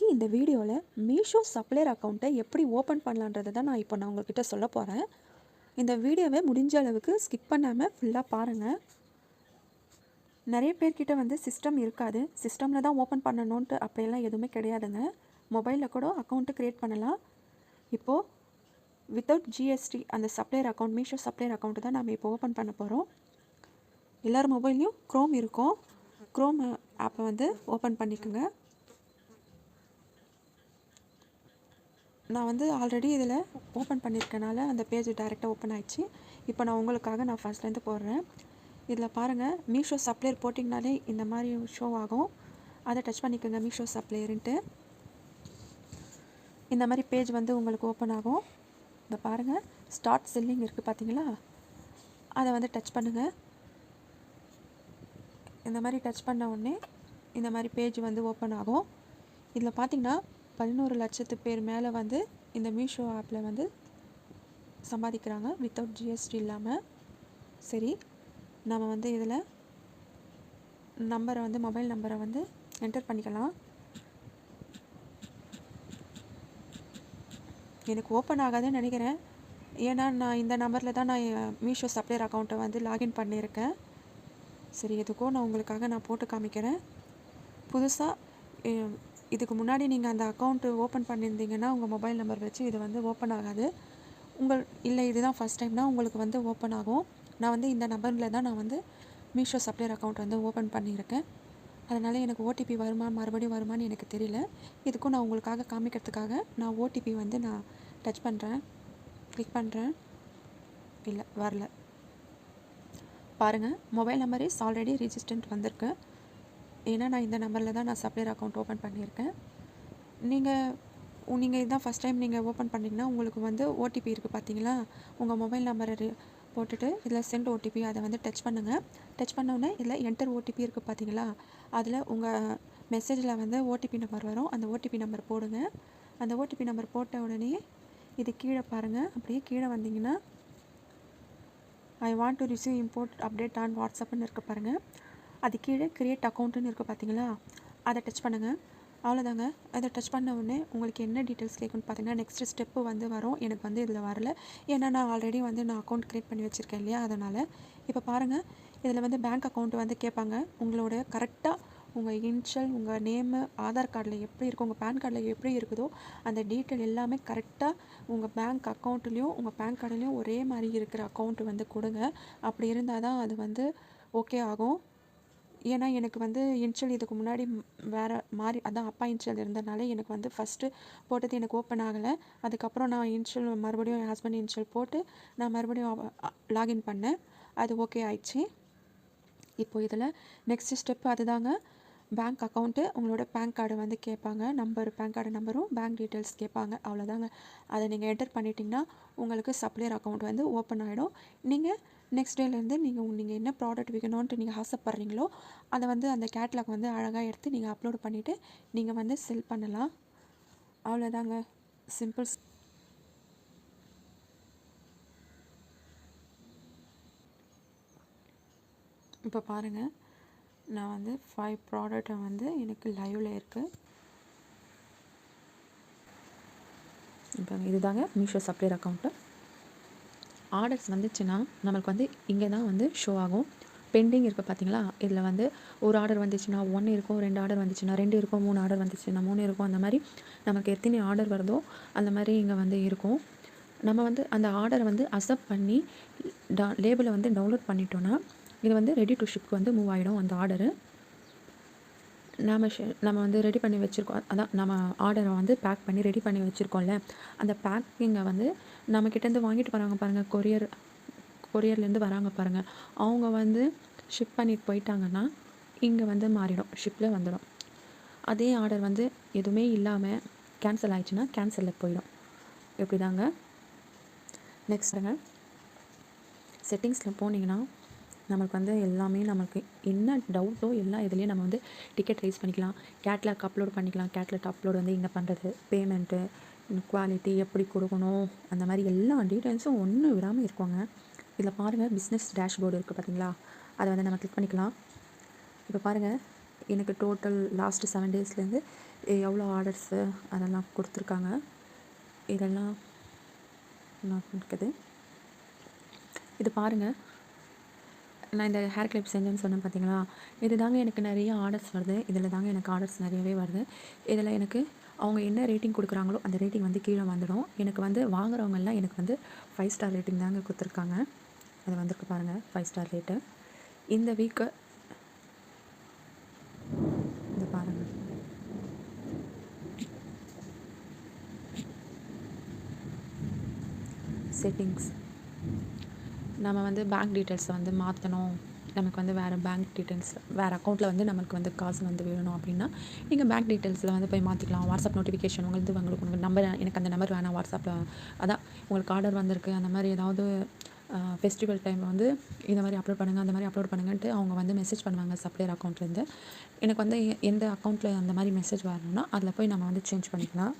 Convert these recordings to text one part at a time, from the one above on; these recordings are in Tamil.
இன்றைக்கி இந்த வீடியோவில் மீஷோ சப்ளையர் அக்கௌண்ட்டை எப்படி ஓப்பன் பண்ணலான்றதை தான் நான் இப்போ நான் உங்கள்கிட்ட சொல்ல போகிறேன். இந்த வீடியோவை முடிஞ்ச அளவுக்கு ஸ்கிப் பண்ணாமல் ஃபுல்லாக பாருங்கள். நிறைய பேர்கிட்ட வந்து சிஸ்டம் இருக்காது. சிஸ்டமில் தான் ஓப்பன் பண்ணணுன்ட்டு அப்படியெல்லாம் எதுவுமே கிடையாதுங்க. மொபைலில் கூட அக்கௌண்ட்டு க்ரியேட் பண்ணலாம். இப்போது வித்தவுட் ஜிஎஸ்டி அந்த supplier account Meesho supplier account தான் நம்ம இப்போ ஓப்பன் பண்ண போகிறோம். எல்லார் மொபைல்லையும் க்ரோம் இருக்கும். க்ரோம் ஆப்பை வந்து ஓப்பன் பண்ணிக்கோங்க. நான் வந்து ஆல்ரெடி இதில் ஓப்பன் பண்ணியிருக்கனால அந்த பேஜ் டைரெக்டாக ஓப்பன் ஆயிடுச்சு. இப்போ நான் உங்களுக்காக நான் ஃபஸ்ட்லேருந்து போடுறேன். இதில் பாருங்கள் மீஷோ சப்ளையர் போட்டிங்கனாலே இந்த மாதிரி ஷோ ஆகும். அதை டச் பண்ணிக்கோங்க மீஷோ சப்ளையருன்ட்டு இந்த மாதிரி பேஜ் வந்து உங்களுக்கு ஓப்பன் ஆகும். இந்த பாருங்கள் ஸ்டார்ட் செல்லிங் இருக்குது பார்த்தீங்களா? அதை வந்து டச் பண்ணுங்கள் இந்த மாதிரி டச் பண்ண உடனே இந்த மாதிரி பேஜ் வந்து ஓப்பன் ஆகும். இதில் பார்த்தீங்கன்னா பதினோரு லட்சத்து பேர் மேலே வந்து இந்த மீஷோ ஆப்பில் வந்து சம்பாதிக்கிறாங்க வித்தவுட் ஜிஎஸ்டி இல்லாமல் சரி நம்ம வந்து இதில் நம்பரை வந்து மொபைல் நம்பரை வந்து என்டர் பண்ணிக்கலாம். எனக்கு ஓப்பன் ஆகாதுன்னு நினைக்கிறேன். ஏன்னா நான் இந்த நம்பரில் தான் நான் என் மீஷோ சப்ளையர் அக்கௌண்ட்டை வந்து லாகின் பண்ணியிருக்கேன். சரி எதுக்கோ நான் உங்களுக்காக நான் போட்டு காமிக்கிறேன். புதுசாக இதுக்கு முன்னாடி நீங்கள் அந்த அக்கௌண்ட்டு ஓப்பன் பண்ணியிருந்தீங்கன்னா உங்கள் மொபைல் நம்பர் வச்சு இது வந்து ஓப்பன் ஆகாது. உங்கள் இல்லை இதுதான் ஃபஸ்ட் டைம்னா உங்களுக்கு வந்து ஓப்பன் ஆகும். நான் வந்து இந்த நம்பரில் தான் நான் வந்து மீஷோ சப்ளையர் அக்கௌண்ட் வந்து ஓப்பன் பண்ணியிருக்கேன். அதனால் எனக்கு ஓடிபி வருமா மறுபடியும் வருமான்னு எனக்கு தெரியல. இதுக்கும் நான் உங்களுக்காக காமிக்கிறதுக்காக நான் ஓடிபி வந்து நான் டச் பண்ணுறேன் கிளிக் பண்ணுறேன் இல்லை வரல. பாருங்கள் mobile number is already registered வந்திருக்கு. ஏன்னா நான் இந்த நம்பரில் தான் நான் சப்ளையர் அக்கௌண்ட் ஓப்பன் பண்ணியிருக்கேன். நீங்கள் நீங்கள் இதுதான் ஃபஸ்ட் டைம் நீங்கள் ஓப்பன் பண்ணிங்கன்னா உங்களுக்கு வந்து ஓடிபி இருக்குது பார்த்தீங்களா உங்கள் மொபைல் நம்பரை போட்டுட்டு இதில் சென்ட் ஓடிபி அதை வந்து டச் பண்ணுங்கள் டச் பண்ணோடனே இதில் என்டர் ஓடிபி இருக்குது பார்த்தீங்களா அதில் உங்கள் மெசேஜில் வந்து ஓடிபி நம்பர் வரும். அந்த ஓடிபி நம்பர் போடுங்க. அந்த ஓடிபி நம்பர் போட்ட உடனே இது கீழே பாருங்கள் அப்படியே கீழே வந்தீங்கன்னா I want to receive import update on வாட்ஸ்அப்னு இருக்க பாருங்கள் அது கீழே க்ரியேட் அக்கௌண்ட்டுன்னு இருக்குது பார்த்தீங்களா அதை டச் பண்ணுங்கள் அவ்வளோதாங்க அதை டச் பண்ண உடனே உங்களுக்கு என்ன டீட்டெயில்ஸ் கேட்குன்னு பார்த்தீங்கன்னா நெக்ஸ்ட் ஸ்டெப்பு வந்து வரும். எனக்கு வந்து இதில் வரல. ஏன்னா நான் ஆல்ரெடி வந்து நான் அக்கௌண்ட் க்ரியேட் பண்ணி வச்சுருக்கேன் இல்லையா? அதனால் இப்போ பாருங்கள் இதில் வந்து பேங்க் அக்கௌண்ட் வந்து கேட்பாங்க. உங்களோட கரெக்டாக உங்கள் இன்ஷியல் உங்கள் நேமு ஆதார் கார்டில் எப்படி இருக்கும் உங்கள் பேன் கார்டில் எப்படி இருக்குதோ அந்த டீட்டெயில் எல்லாமே கரெக்டாக உங்கள் பேங்க் அக்கௌண்ட்லேயும் உங்கள் பேன் கார்டுலேயும் ஒரே மாதிரி இருக்கிற அக்கௌண்ட் வந்து கொடுங்க. அப்படி இருந்தால் தான் அது வந்து ஓகே ஆகும். ஏன்னா எனக்கு வந்து இன்ஷியல் இதுக்கு முன்னாடி வேறு மாதிரி அதான் அப்பா இன்ஷியல் இருந்ததுனால எனக்கு வந்து ஃபஸ்ட்டு போட்டது எனக்கு ஓப்பன் ஆகலை. அதுக்கப்புறம் நான் இன்ஷியல் மறுபடியும் என் ஹஸ்பண்ட் இன்ஷியல் போட்டு நான் மறுபடியும் லாகின் பண்ணேன். அது ஓகே ஆயிடுச்சு. இப்போது இதில் நெக்ஸ்ட் ஸ்டெப் அதுதாங்க. பேங்க் அக்கௌண்ட்டு உங்களோட பேன் கார்டு வந்து கேட்பாங்க. நம்பர் பேன் கார்டு நம்பரும் பேங்க் டீட்டெயில்ஸ் கேட்பாங்க. அவ்வளோதாங்க அதை நீங்கள் என்டர் பண்ணிட்டீங்கன்னா உங்களுக்கு சப்ளையர் அக்கௌண்ட் வந்து ஓப்பன் ஆகிடும் நீங்கள் நெக்ஸ்ட் டேலேருந்து நீங்கள் நீங்கள் என்ன ப்ராடக்ட் விற்கணுன்ட்டு நீங்கள் ஆசைப்பட்றீங்களோ அதை வந்து அந்த கேட்லாக் வந்து அழகாக எடுத்து நீங்கள் அப்லோட் பண்ணிவிட்டு நீங்கள் வந்து செல் பண்ணலாம். அவ்வளோதாங்க சிம்பிள் இப்போ பாருங்கள் நான் வந்து ஃபைவ் ப்ராடக்ட்டை வந்து எனக்கு லைவில் இருக்குது இப்போ இதுதாங்க மீஷோ சப்ளையர் அக்கௌண்ட்டு ஆர்டர்ஸ் வந்துச்சுன்னா நம்மளுக்கு வந்து இங்கே தான் வந்து ஷோ ஆகும். பெண்டிங் இருக்குது பார்த்தீங்களா இதில் வந்து ஒரு ஆர்டர் வந்துச்சுன்னா ஒன்று இருக்கும் ரெண்டு ஆர்டர் வந்துச்சுன்னா ரெண்டு இருக்கும் மூணு ஆர்டர் வந்துச்சுன்னா மூணு இருக்கும். அந்த மாதிரி நமக்கு எத்தனை ஆர்டர் வருதோ அந்த மாதிரி இங்கே வந்து இருக்கும். நம்ம வந்து அந்த ஆர்டரை வந்து அக்செப்ட் பண்ணி டா லேபிளை வந்து டவுன்லோட் பண்ணிட்டோன்னா இது வந்து ரெடி டு ஷிப்க்கு வந்து மூவ் ஆகிடும் அந்த ஆர்டரு நம்ம நம்ம வந்து ரெடி பண்ணி வச்சுருக்கோம். அதான் நம்ம ஆர்டரை வந்து பேக் பண்ணி ரெடி பண்ணி வச்சுருக்கோம்ல. அந்த பேக்கிங்கை வந்து நம்மக்கிட்டேருந்து வாங்கிட்டு வராங்க பாருங்கள் கொரியர் கொரியர்லேருந்து வராங்க பாருங்கள் அவங்க வந்து ஷிப் பண்ணிட்டு போயிட்டாங்கன்னா இங்கே வந்து மாறிடும் ஷிப்பில் வந்துடும். அதே ஆர்டர் வந்து எதுவுமே இல்லாமல் கேன்சல் ஆயிடுச்சுன்னா கேன்சலில் போயிடும். எப்படி தாங்க நெக்ஸ்ட்டுங்க செட்டிங்ஸில் போனீங்கன்னா நமக்கு வந்து எல்லாமே நமக்கு என்ன டவுட்டோ எல்லா இதுலேயும் நம்ம வந்து டிக்கெட் ரைஸ் பண்ணிக்கலாம். கேட்லாக் அப்லோட் பண்ணிக்கலாம். கேட்லாக் அப்லோட் வந்து இங்கே பண்ணுறது பேமெண்ட்டு குவாலிட்டி எப்படி கொடுக்கணும்? அந்த மாதிரி எல்லா டீட்டெயில்ஸும் ஒன்றும் விடாமல் இருக்குங்க இதில் பாருங்கள் பிஸ்னஸ் டேஷ்போர்டு இருக்குது பார்த்தீங்களா அதை வந்து நம்ம கிளிக் பண்ணிக்கலாம். இப்போ பாருங்கள் எனக்கு டோட்டல் லாஸ்ட்டு செவன் டேஸ்லேருந்து எவ்வளோ ஆர்டர்ஸு அதெல்லாம் கொடுத்துருக்காங்க. இதெல்லாம் நான் இருக்குது இது பாருங்கள் நான் இந்த ஹேர் கிளிப் செஞ்சேன்னு சொன்னேன் பார்த்தீங்களா? இது தாங்க எனக்கு நிறைய ஆர்டர்ஸ் வருது. இதில் தாங்க எனக்கு ஆர்டர்ஸ் நிறையவே வருது. இதில் எனக்கு அவங்க என்ன ரேட்டிங் கொடுக்குறாங்களோ அந்த ரேட்டிங் வந்து கீழே வந்துடும். எனக்கு வந்து வாங்குறவங்கெல்லாம் எனக்கு வந்து ஃபைவ் ஸ்டார் ரேட்டிங் தாங்க கொடுத்துருக்காங்க. அது வந்திருக்கு பாருங்கள் ஃபைவ் ஸ்டார் ரேட்டு இந்த வீக்கு இது பாருங்கள் செட்டிங்ஸ் நம்ம வந்து பேங்க் டீட்டெயில்ஸை வந்து மாற்றணும் நமக்கு வந்து வேறு பேங்க் டீட்டெயில்ஸ் வேறு அக்கௌண்ட்டில் வந்து நமக்கு வந்து காசு வந்து வேணும் அப்படின்னா நீங்கள் பேங்க் டீட்டெயில்ஸில் வந்து போய் மாற்றிக்கலாம் வாட்ஸ்அப் நோட்டிஃபிகேஷன் உங்களுக்கு உங்களுக்கு உங்கள் நம்பர் எனக்கு அந்த நம்பர் வேணாம் வாட்ஸ்அப்பில் அதான் உங்களுக்கு ஆர்டர் வந்திருக்கு. அந்த மாதிரி ஏதாவது ஃபெஸ்டிவல் டைம் வந்து இந்த மாதிரி அப்லோட் பண்ணுங்கள் அந்த மாதிரி அப்லோட் பண்ணுங்கன்ட்டு அவங்க வந்து மெசேஜ் பண்ணுவாங்க சப்ளையர் அக்கௌண்ட்லேருந்து எனக்கு வந்து எ- எந்த அக்கௌண்ட்டில் அந்த மாதிரி மெசேஜ் வரணும்னா அதில் போய் நம்ம வந்து சேஞ்ச் பண்ணிக்கலாம்.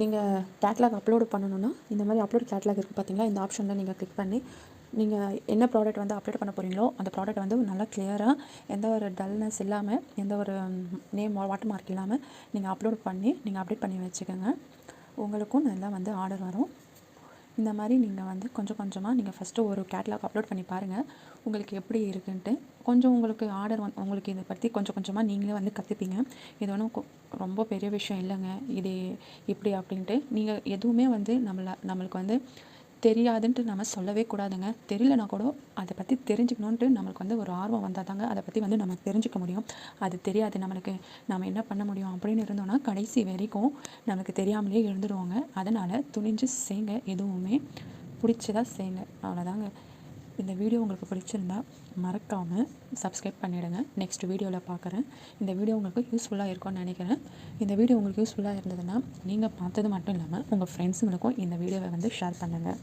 நீங்கள் கேட்லாக் அப்லோடு பண்ணணுன்னா இந்த மாதிரி அப்லோட் கேட்லாக் இருக்குது பார்த்தீங்களா இந்த ஆப்ஷனில் நீங்கள் கிளிக் பண்ணி நீங்கள் என்ன ப்ராடக்ட் வந்து அப்லோட் பண்ண போகிறீங்களோ அந்த ப்ராடக்ட் வந்து நல்லா கிளியராக எந்த ஒரு டல்னஸ் இல்லாமல் எந்த ஒரு நேம் வாட்டர் மார்க் இல்லாமல் நீங்கள் அப்லோட் பண்ணி நீங்கள் அப்டேட் பண்ணி வச்சுக்கோங்க. உங்களுக்கும் நல்லா வந்து ஆர்டர் வரும். இந்த மாதிரி நீங்கள் வந்து கொஞ்சம் கொஞ்சமாக நீங்கள் ஃபஸ்ட்டு ஒரு கேட்லாக் அப்லோட் பண்ணி பாருங்கள் உங்களுக்கு எப்படி இருக்குன்ட்டு கொஞ்சம் உங்களுக்கு ஆர்டர் வந்து உங்களுக்கு இதை பற்றி கொஞ்சம் கொஞ்சமாக நீங்களே வந்து கற்றுப்பீங்க இது ஒன்றும் கொ- ரொம்ப பெரிய விஷயம் இல்லைங்க. இது இப்படி அப்படின்ட்டு நீங்கள் எதுவுமே வந்து நம்மளை நம்மளுக்கு வந்து தெரியாதுன்ட்டு நம்ம சொல்லவே கூடாதுங்க. தெரியலனா கூட அதை பற்றி தெரிஞ்சுக்கணுன்ட்டு நம்மளுக்கு வந்து ஒரு ஆர்வம் வந்தால் தாங்க அதை பற்றி வந்து நம்ம தெரிஞ்சுக்க முடியும். அது தெரியாது. நம்மளுக்கு நம்ம என்ன பண்ண முடியும் அப்படின்னு இருந்தோம்னா கடைசி வரைக்கும் நமக்கு தெரியாமலே இருந்துருவாங்க. அதனால் துணிஞ்சு செய்ங்க. எதுவுமே பிடிச்சதாக செய்யுங்க அவ்வளோதாங்க இந்த வீடியோ உங்களுக்கு பிடிச்சிருந்தா மறக்காமல் சப்ஸ்கிரைப் பண்ணிவிடுங்க நெக்ஸ்ட் வீடியோவில் பார்க்குறேன் இந்த வீடியோ உங்களுக்கு யூஸ்ஃபுல்லாக இருக்கும்னு நினைக்கிறேன். இந்த வீடியோ உங்களுக்கு யூஸ்ஃபுல்லாக இருந்ததுன்னா நீங்கள் பார்த்தது மட்டும் இல்லாமல் உங்கள் ஃப்ரெண்ட்ஸுங்களுக்கும் இந்த வீடியோவை வந்து ஷேர் பண்ணுங்கள்